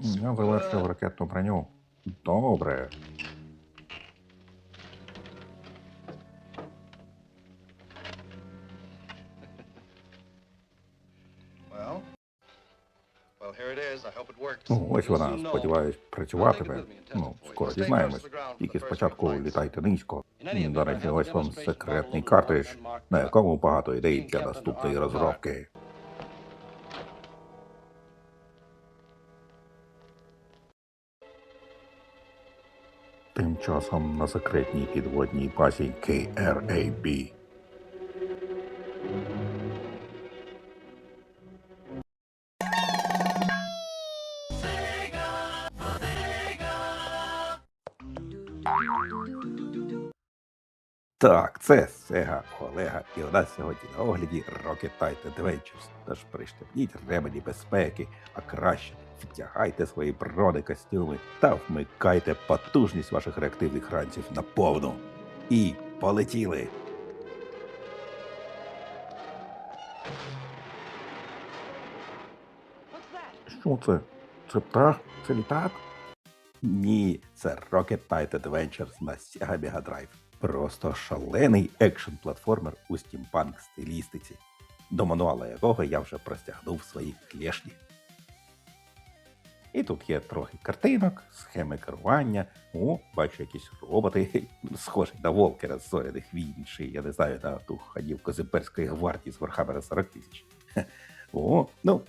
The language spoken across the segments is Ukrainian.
Я завершив ракетну броню. Добре. Ну, ось вона, сподіваюсь, працюватиме. Ну, скоро дізнаємось. Тільки спочатку літайте низько. До речі, ось вам секретний картридж, на якому багато ідей для наступної розробки. Часом на секретній підводній базі KRAB. Так, це Сега Олега, і у нас сьогодні на огляді Rocket Titan Adventures. Тож пристебніть ремені безпеки, а краще втягайте свої бронекостюми та вмикайте потужність ваших реактивних ранців на повну. І полетіли! Що це? Це птах? Це літак? Ні, це Rocket Knight Adventures на Sega Mega Drive. Просто шалений екшн-платформер у стімпанк стилістиці, до мануала якого я вже простягнув свої клешні. І тут є трохи картинок, схеми керування. О, бачу якісь роботи, схожі на Волкера з зоряних війн, чи я не знаю, на ту ханівку з імперської гвардії з Вархаммера 40 тисяч. О, ну,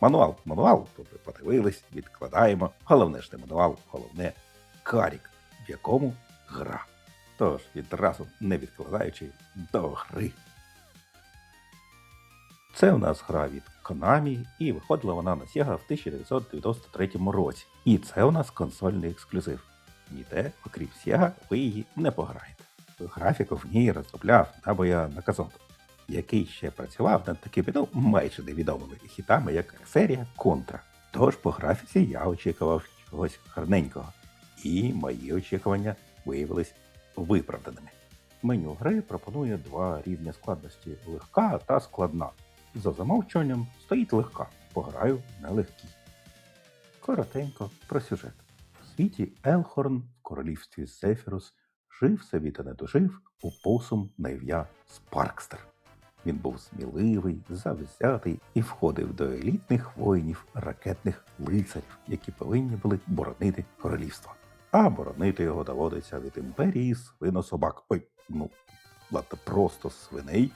мануал, мануал, ви подивились, відкладаємо. Головне ж не мануал, головне карік, в якому гра. Тож відразу не відкладаючи до гри. Це у нас гра від Konami, і виходила вона на Sega в 1993 році. І це у нас консольний ексклюзив. Ніде, окрім Sega, ви її не пограєте. Графіку в ній розробляв Набоя Наказото який ще працював над такими ну, майже невідомими хітами, як серія Контра. Тож по графіці я очікував чогось гарненького, і мої очікування виявились виправданими. Меню гри пропонує два рівня складності легка та складна. За замовчуванням стоїть легка, пограю на легкій. Коротенько про сюжет. У світі Елхорн в королівстві Зефірус жив собі та не дожив опосум на ім'я Спаркстер. Він був сміливий, завзятий і входив до елітних воїнів ракетних лицарів, які повинні були боронити королівство. А боронити його доводиться від імперії свинособак. Ой, ну ладно, просто свиней,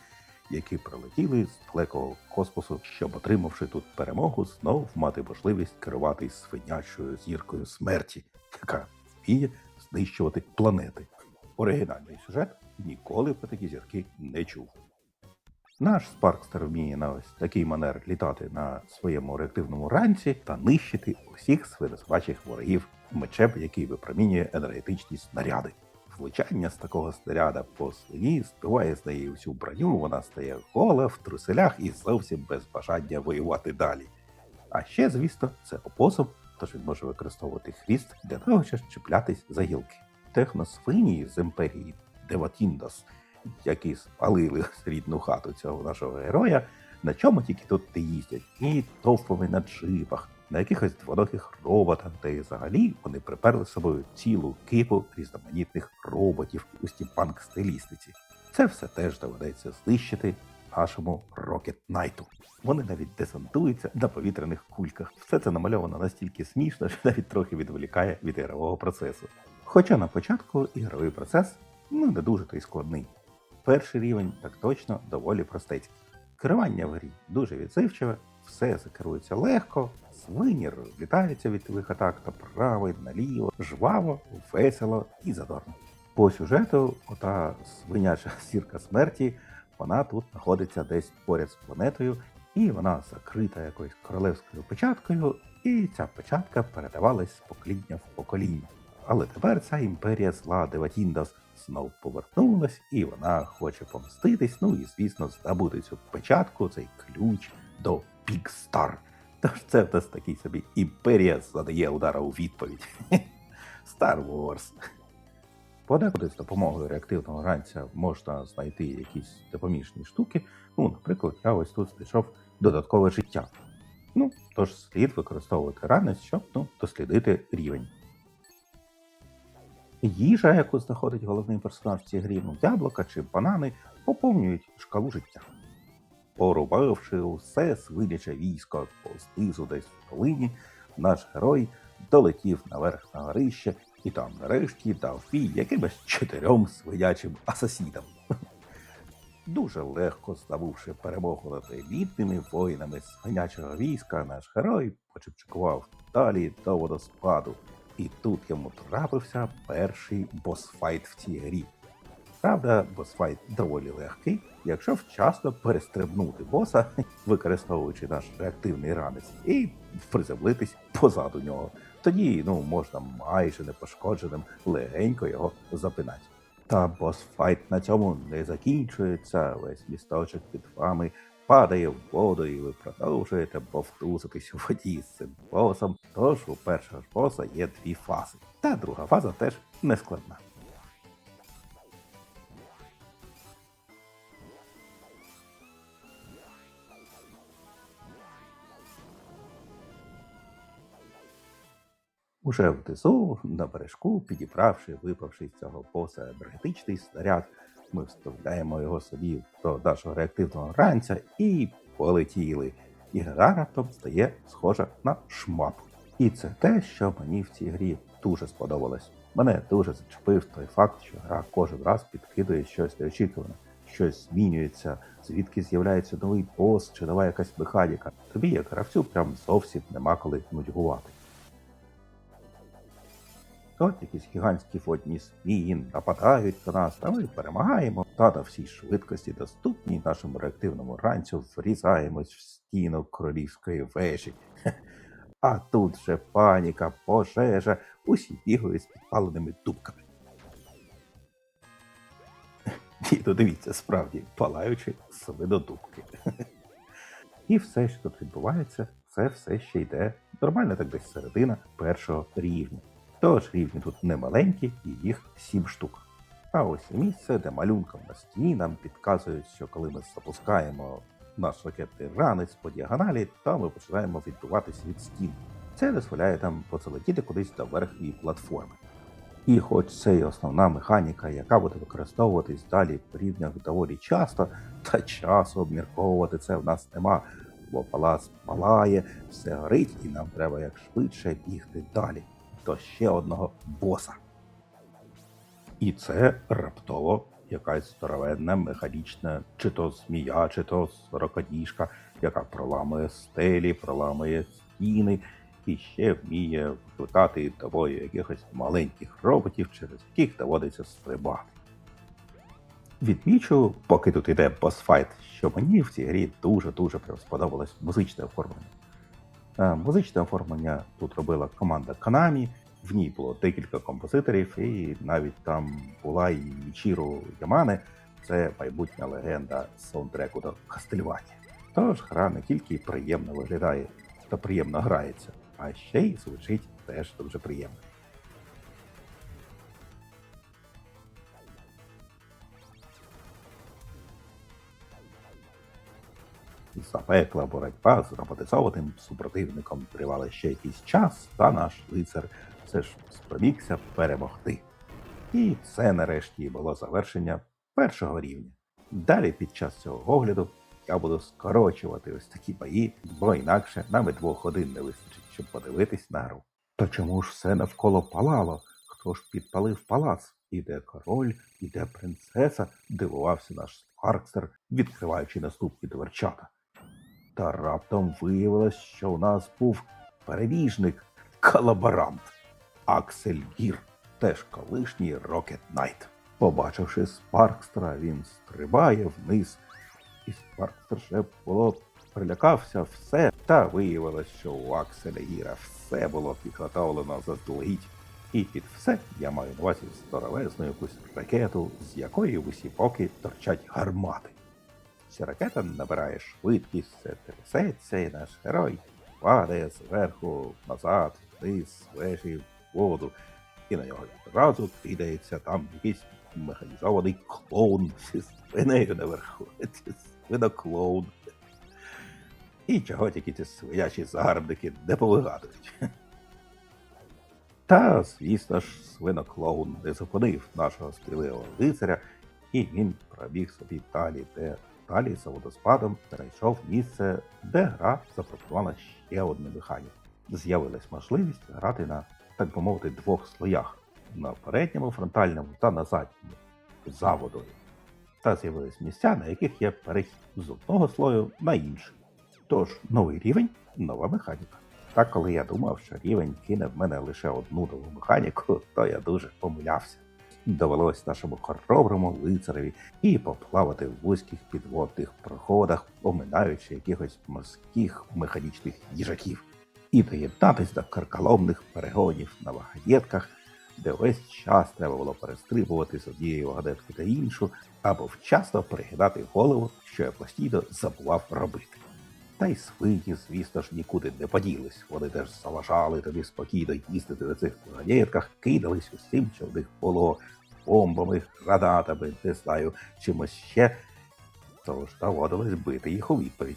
які прилетіли з далекого космосу, щоб, отримавши тут перемогу, знов мати можливість керувати свинячою зіркою смерті, яка вміє знищувати планети. Оригінальний сюжет ніколи про такі зірки не чув. Наш Спаркстер вміє на ось такий манер літати на своєму реактивному ранці та нищити усіх свинособачих ворогів мечем, який випромінює енергетичні снаряди. Влучання з такого снаряда по свині збиває з неї всю броню, вона стає гола в труселях і зовсім без бажання воювати далі. А ще, звісно, це опосум, тож він може використовувати хвіст для того, щоб чіплятись за гілки. Техносвині з імперії Деватіндас які спалили рідну хату цього нашого героя, на чому тільки тут не їздять, і товпами на джипах, на якихось двоногих роботах, та й взагалі вони приперли з собою цілу кипу різноманітних роботів у стімпанк стилістиці. Це все теж доведеться знищити нашому Rocket Knight. Вони навіть десантуються на повітряних кульках. Все це намальовано настільки смішно, що навіть трохи відволікає від ігрового процесу. Хоча на початку ігровий процес ну не дуже то й складний. Перший рівень так точно доволі простецький. Керування в грі дуже відзивчиве, все закерується легко, свині розлітаються від тилих атак направо і наліво, жваво, весело і задорно. По сюжету, ота свиняча зірка смерті, вона тут знаходиться десь поряд з планетою, і вона закрита якоюсь королевською печаткою, і ця печатка передавалась з покоління в покоління. Але тепер ця імперія зла Деватіндас знов повернулась, і вона хоче помститись, ну і, звісно, здобути цю печатку, цей ключ до Пікстар. Тож це в нас такий собі імперія задає удара у відповідь. Star Wars. Подекуди з допомогою реактивного ранця можна знайти якісь допоміжні штуки. Ну, наприклад, я ось тут знайшов додаткове життя. Ну, Тож слід використовувати ранець, щоб ну, дослідити рівень. Їжа, яку знаходить головний персонаж в цій грі, ну, яблука чи банани, поповнюють шкалу життя. Порубавши усе свиняче військо по знизу десь в долині, наш герой долетів наверх на горище і там нарешті дав бій якимось чотирьом свинячим асасінам. Дуже легко здобувши перемогу над елітними воїнами свинячого війська, наш герой почепчикував далі до водоспаду. І тут йому трапився перший босфайт в цій грі. Правда, босфайт доволі легкий, якщо вчасно перестрибнути боса, використовуючи наш реактивний ранець, і приземлитись позаду нього. Тоді ну, можна майже непошкодженим легенько його запинати. Та босфайт на цьому не закінчується. Весь місточок під вами падає в воду, і ви продовжуєте повтузитись у воді з цим босом. Тож у першого ж боса є дві фази. Та друга фаза теж не Уже внизу, на бережку, підібравши, випавши з цього боса енергетичний снаряд, ми вставляємо його собі до нашого реактивного ранця і полетіли. І гра раптом стає схожа на шмап. І це те, що мені в цій грі дуже сподобалось. Мене дуже зачепив той факт, що гра кожен раз підкидує щось неочікуване, щось змінюється, звідки з'являється новий бос чи нова якась механіка. Тобі, як гравцю, прям зовсім нема коли нудьгувати. От якісь гігантські водні змії нападають на нас, та ми перемагаємо та на всій швидкості доступній нашому реактивному ранцю врізаємось в стіну королівської вежі. А тут же паніка, пожежа, усі бігають з підпаленими дубками. І додивіться, справді палаючи свинодубки. І все, що тут відбувається, це все ще йде нормально, так десь середина першого рівня. Тож рівні тут не маленькі, і їх сім штук. А ось місце, де малюнком на стіні нам підказують, що коли ми запускаємо наш ракетний ранець по діагоналі, то ми починаємо відбиватися від стін. Це дозволяє нам поцелетіти кудись до верхньої платформи. І хоч це і основна механіка, яка буде використовуватись далі в рівнях доволі часто, та часу обмірковувати це в нас нема, бо палац палає, все горить, і нам треба як швидше бігти далі до ще одного боса. І це раптово якась здоровенна механічна, чи то змія, чи то сорокодіжка, яка проламує стелі, проламує стіни і ще вміє викликати тобою якихось маленьких роботів, через яких доводиться стрибати. Відмічу, поки тут іде босфайт, що мені в цій грі дуже-дуже сподобалось музичне оформлення. Е, Музичне оформлення тут робила команда Konami, в ній було декілька композиторів, і навіть там була і Мічіро Ямане, це майбутня легенда саундтреку до Кастельвані. Тож гра не тільки приємно виглядає та приємно грається, а ще й звучить теж дуже приємно. Запекла боротьба з роботизованим супротивником тривала ще якийсь час, та наш лицар все ж спромігся перемогти. І це нарешті було завершення першого рівня. Далі під час цього огляду я буду скорочувати ось такі бої, бо інакше нам і двох годин не вистачить, щоб подивитись на гру. То чому ж все навколо палало? Хто ж підпалив палац? Іде король, іде принцеса, дивувався наш Спаркстер, відкриваючи наступні дверчата. Та раптом виявилось, що у нас був перебіжник, колаборант. Аксель Гір, теж колишній Рокет Найт. Побачивши Спаркстера, він стрибає вниз, і Спаркстер ще було прилякався все, та виявилось, що у Акселя Гіра все було підготовлено заздалегідь. І під все я маю на увазі здоровезну якусь ракету, з якої в усі боки торчать гармати. Ця ракета набирає швидкість, це трясеться, і наш герой падає зверху назад, вниз, вежі, в воду, і на нього відразу кидається там якийсь механізований клоун зі спинею наверху. Свиноклоун. І чого тільки ці свинячі загарбники не повигадують. Та, звісно ж, свиноклоун не зупинив нашого спіливого лицаря, і він пробіг собі далі, де далі за водоспадом знайшов місце, де гра запропонувала ще одну механіку. З'явилась можливість грати на, так би мовити, двох слоях на передньому фронтальному та на задньому за водою. Та з'явились місця, на яких є перехід з одного слою на інший. Тож новий рівень, нова механіка. Та коли я думав, що рівень кине в мене лише одну нову механіку, то я дуже помилявся. Довелось нашому хороброму лицареві і поплавати в вузьких підводних проходах, оминаючи якихось морських механічних їжаків, і доєднатись до карколомних перегонів на вагонетках, де весь час треба було перестрибувати з однієї вагонетки на іншу, або вчасно перегинати голову, що я постійно забував робити. Та й свині, звісно ж, нікуди не поділись. Вони теж заважали тобі спокійно їздити на цих вагонетках, кидались усім, що в них було бомбами, гранатами, не знаю, чимось ще. Тож доводилось бити їх у відповідь.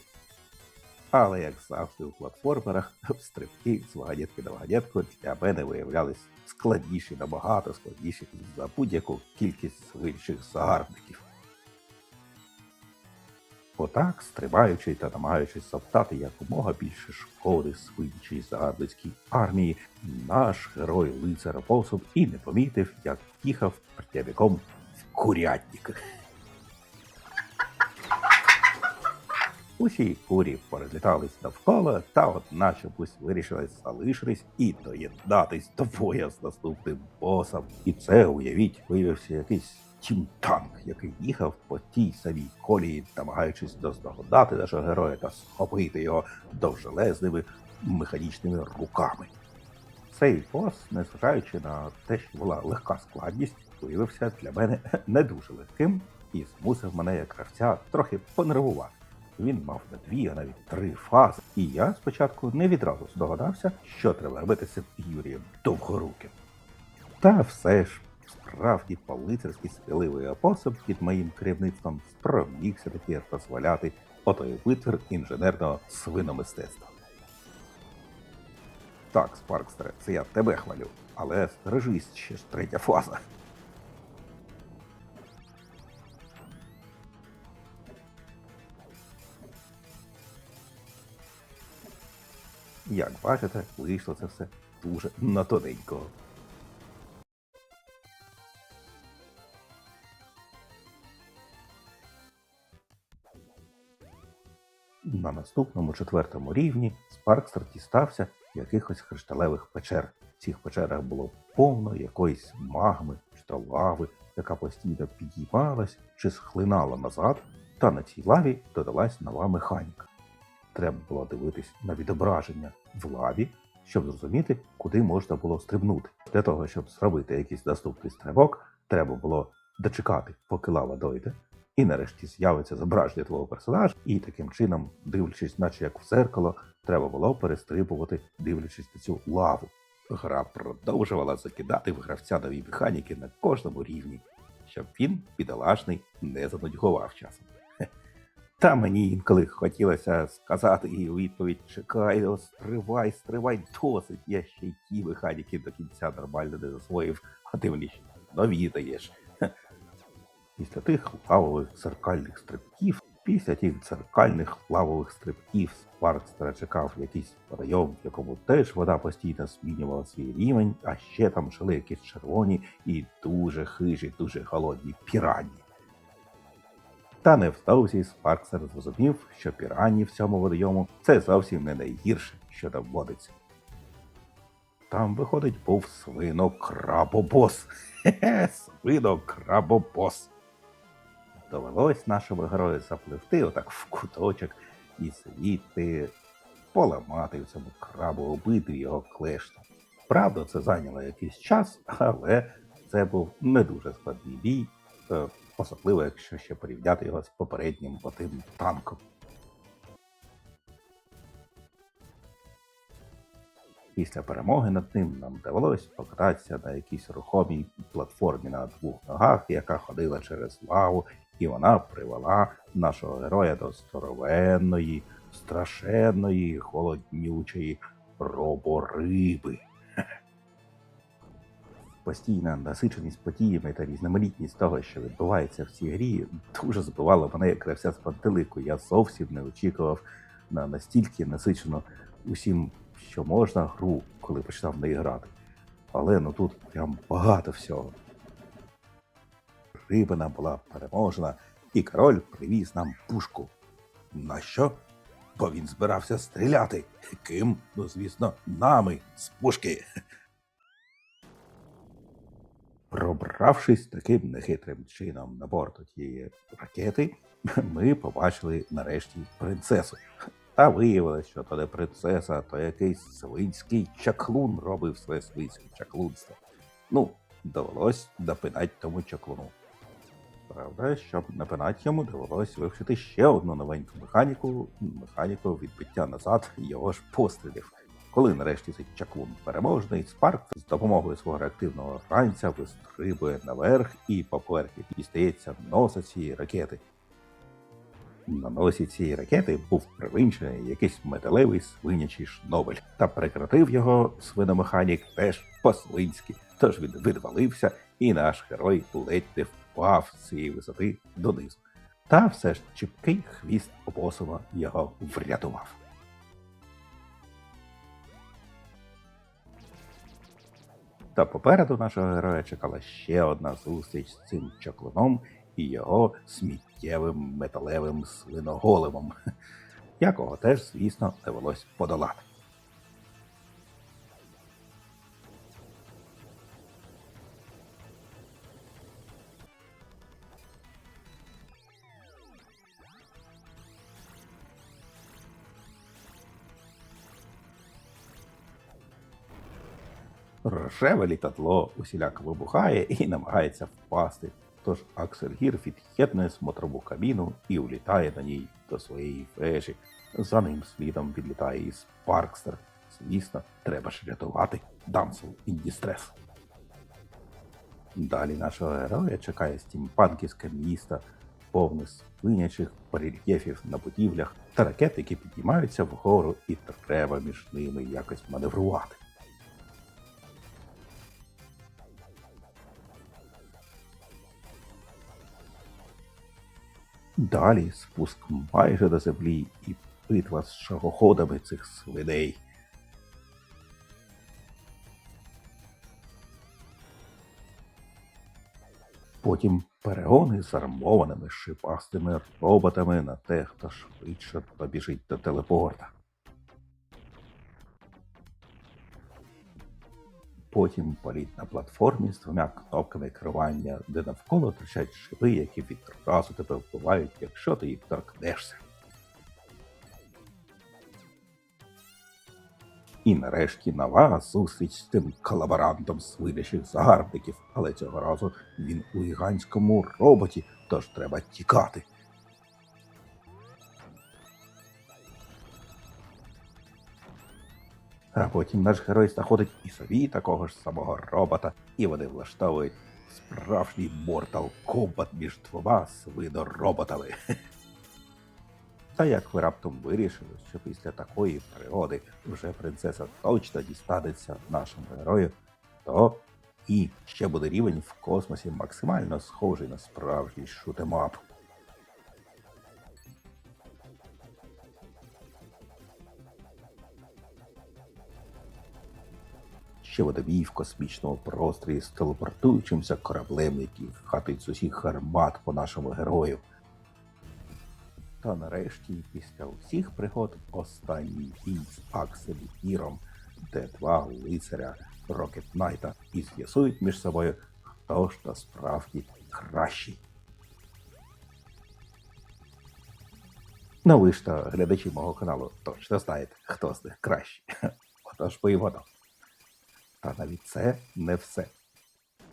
Але, як завжди у платформерах, стрибки з вагонетки на вагонетку для мене виявлялись складніші, набагато складніші за будь-яку кількість інших загарбників. Отак, стрибаючи та намагаючись завдати якомога більше шкоди свинчій загарбницькій армії, наш герой лицар посуд і не помітив, як їхав прямиком в курятник. Усі курі порозлітались навколо, та одна чомусь вирішили залишитись і доєднатись до боя з наступним босом. І це, уявіть, виявився якийсь тімтанк, який їхав по тій самій колії, намагаючись наздогнати нашого героя та схопити його довжелезними механічними руками. Цей бос, незважаючи на те, що була легка складність, виявився для мене не дуже легким і змусив мене як гравця трохи понервувати. Він мав не дві, а навіть три фази, і я спочатку не відразу здогадався, що треба робити з Юрієм Довгоруким. Та все ж справді полицарський сміливий апособ під моїм керівництвом спромігся таки дозволяти отой витвір інженерного свиномистецтва. Так, Спаркстере, це я тебе хвалю, але стережись ще ж третя фаза. Як бачите, вийшло це все дуже на тоненького. На наступному четвертому рівні Спаркстер дістався якихось кришталевих печер. В цих печерах було повно якоїсь магми чи лави, яка постійно підіймалась чи схлинала назад, та на цій лаві додалась нова механіка. Треба було дивитись на відображення в лаві, щоб зрозуміти, куди можна було стрибнути. Для того, щоб зробити якийсь наступний стрибок, треба було дочекати, поки лава дойде, і нарешті з'явиться зображення твого персонажа, і таким чином, дивлячись, наче як в зеркало, треба було перестрибувати, дивлячись на цю лаву. Гра продовжувала закидати в гравця нові механіки на кожному рівні, щоб він, бідолашний, не занудьгував часом. Та мені інколи хотілося сказати їй у відповідь: чекай, о, стривай, стривай, досить. Я ще й ті механіки до кінця нормально не засвоїв, а ти мені нові даєш. Після тих лавових церкальних стрибків, після тих церкальних лавових стрибків Спаркстера чекав якийсь водойом, в якому теж вода постійно змінювала свій рівень, а ще там жили якісь червоні і дуже хижі, дуже голодні пірані. Та невдовзі Спарксер зрозумів, що пірані в цьому водойому це зовсім не найгірше, що там водиться. Там, виходить, був свинокрабобос. Хе-хе, свинокрабобос. Довелось нашому герою запливти отак в куточок і сидіти, поламати в цьому крабу, убити його клешню. Правда, це зайняло якийсь час, але це був не дуже складний бій, е, особливо якщо ще порівняти його з попереднім отим танком. Після перемоги над ним нам довелось покататися на якійсь рухомій платформі на двох ногах, яка ходила через лаву, і вона привела нашого героя до здоровенної страшенної холоднючої робориби. Постійна насиченість подіями та різноманітність того, що відбувається в цій грі, дуже збивала мене як гравця з пантелику. Я зовсім не очікував на настільки насичену усім, що можна, гру, коли почав в неї грати. Але ну тут прям багато всього. Рибина була переможена, і король привіз нам пушку. На що? Бо він збирався стріляти. Ким? Ну, звісно, нами з пушки. Пробравшись таким нехитрим чином на борт тієї ракети, ми побачили нарешті принцесу. Та виявилось, що то не принцеса, то якийсь свинський чаклун робив своє свинське чаклунство. Ну, довелось допинати тому чаклуну. Правда, щоб напинати йому, довелось вивчити ще одну новеньку механіку механіку відбиття назад його ж пострілів. Коли нарешті цей чаклун переможний, Спарк з допомогою свого реактивного ранця вистрибує наверх і по поверхні дістається носа цієї ракети. На носі цієї ракети був привинчений якийсь металевий свинячий шнобель, та прекратив його свиномеханік теж по-свинськи, тож він відвалився, і наш герой ледь не впав з цієї висоти донизу. Та все ж чіпкий хвіст опосума його врятував. Та попереду нашого героя чекала ще одна зустріч з цим чаклуном і його сміттєвим металевим свиноголемом, якого теж, звісно, довелось подолати. Рожеве літадло усіляко вибухає і намагається впасти. Тож Аксельгір від'єднує смотрову кабіну і улітає на ній до своєї вежі. За ним слідом відлітає і Спаркстер. Звісно, треба ж рятувати Дамсел in Distress. Далі нашого героя чекає стімпанківське місто, повне свинячих барельєфів на будівлях та ракет, які піднімаються вгору, і треба між ними якось маневрувати. Далі спуск майже до землі і битва з шагоходами цих свиней. Потім перегони з армованими шипастими роботами на те, хто швидше побіжить до телепорта. Потім політ на платформі з двома кнопками керування, де навколо тричать шиви, які відразу тебе вбивають, якщо ти їх торкнешся. І нарешті нова зустріч з тим колаборантом свинячих загарбників, але цього разу він у гігантському роботі, тож треба тікати. А потім наш герой знаходить і собі такого ж самого робота, і вони влаштовують справжній Mortal Kombat між двома свинороботами. Та як ви раптом вирішили, що після такої пригоди вже принцеса точно дістанеться нашому герою, то і ще буде рівень в космосі максимально схожий на справжній шутемап. Ще водобій в космічному просторі з телепортуючимся кораблем, який хатить з усіх гармат по нашому герою. Та нарешті, після усіх пригод, останній бій з Акселі Гіром, де два лицаря Рокет Найта і з'ясують між собою, хто ж насправді кращий. Ну ви ж то глядачі мого каналу точно знаєте, хто з них кращий. Отож воно. Та навіть це не все.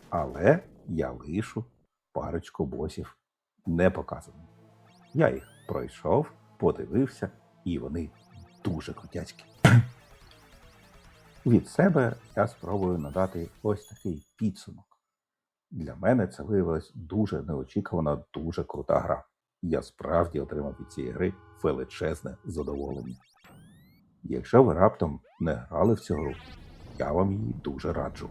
Але я лишу парочку босів не. Я їх пройшов, подивився, і вони дуже крутяцькі. Від себе я спробую надати ось такий підсумок. Для мене це виявилась дуже неочікувана, дуже крута гра. Я справді отримав від цієї гри величезне задоволення. Якщо ви раптом не грали в цю гру, я вам її дуже раджу.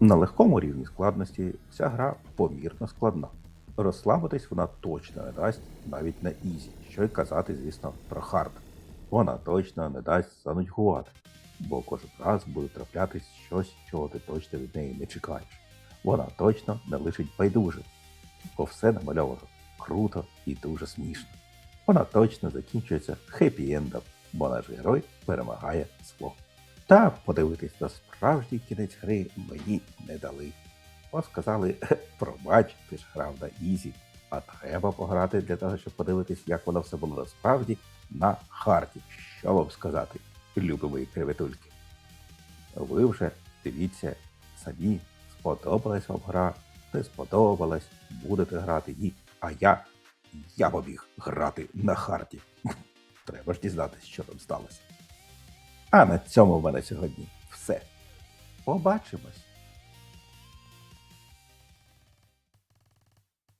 На легкому рівні складності ця гра помірно складна. Розслабитись вона точно не дасть навіть на ізі, що й казати, звісно, про хард. Вона точно не дасть занудьгувати, бо кожен раз буде траплятись щось, чого ти точно від неї не чекаєш. Вона точно не лишить байдужим, бо все намальовано круто і дуже смішно. Вона точно закінчується хеппі-ендом, бо наш герой перемагає зло. Та подивитись на справжній кінець гри мені не дали. Бо сказали, пробач, ти ж грав на Ізі, а треба пограти для того, щоб подивитись, як воно все було насправді на харді. Що вам сказати, любі мої креветульки? Ви вже дивіться самі, сподобалась вам гра, не сподобалась, будете грати ні. А я, я побіг грати на харді. Треба ж дізнатися, що там сталося. А на цьому в мене сьогодні все. Побачимось!